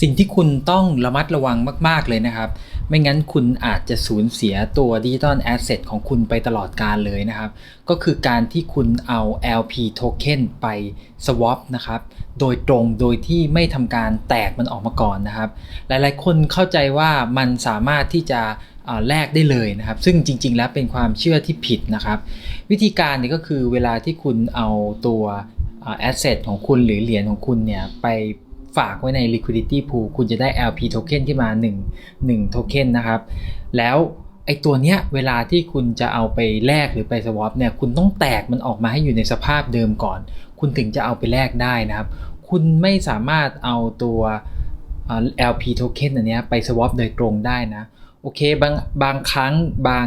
สิ่งที่คุณต้องระมัดระวังมาก ๆ เลยนะครับ ไม่งั้นคุณอาจจะสูญเสียตัวดิจิ t a ลแอสเซทของคุณไปตลอดการเลยนะครับ ก็คือการที่คุณเอา LP token ไป swap นะครับ โดยตรงโดยที่ไม่ทำการแตกมันออกมาก่อนนะครับ หลายๆ คนเข้าใจว่ามันสามารถที่จะแลกได้เลยนะครับ ซึ่งจริง ๆ แล้วเป็นความเชื่อที่ผิดนะครับ วิธีการนี่ก็คือเวลาที่คุณเอาตัวแอสเซทของคุณหรือเหรียญของคุณเนี่ยไป ฝากไว้ใน liquidity pool คุณจะได้ LP token ขึ้นมา 1 1 token นะครับ แล้วไอตัวเนี้ยเวลาที่คุณจะเอาไปแลกหรือไป swap เนี่ยคุณต้องแตกมันออกมาให้อยู่ในสภาพเดิมก่อน คุณถึงจะเอาไปแลกได้นะครับ คุณไม่สามารถเอาตัว LP token อันเนี้ยไป swap โดยตรงได้นะ โอเคบางบางครั้งบาง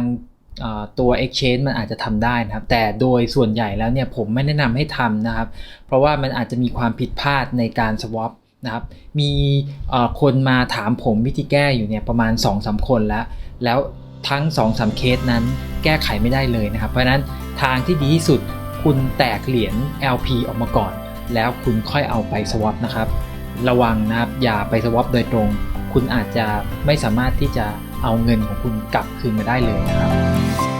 ตัว exchange มันอาจจะทำได้นะครับ แต่โดยส่วนใหญ่แล้วเนี่ยผมไม่แนะนำให้ทำนะครับ เพราะว่ามันอาจจะมีความผิดพลาดในการ swap นะครับ มีคนมาถามผมวิธีแก้อยู่เนี่ยประมาณ2-3คนแล้ว แล้วทั้ง2-3เคสนั้นแก้ไขไม่ได้เลยนะครับ เพราะนั้นทางที่ดีที่สุดคุณแตกเหรียญ LP ออกมาก่อน แล้วคุณค่อยเอาไป swap นะครับ ระวังนะครับอย่าไป swap โดยตรง คุณอาจจะไม่สามารถที่จะเอาเงินของคุณกลับคืนมาได้เลยนะครับ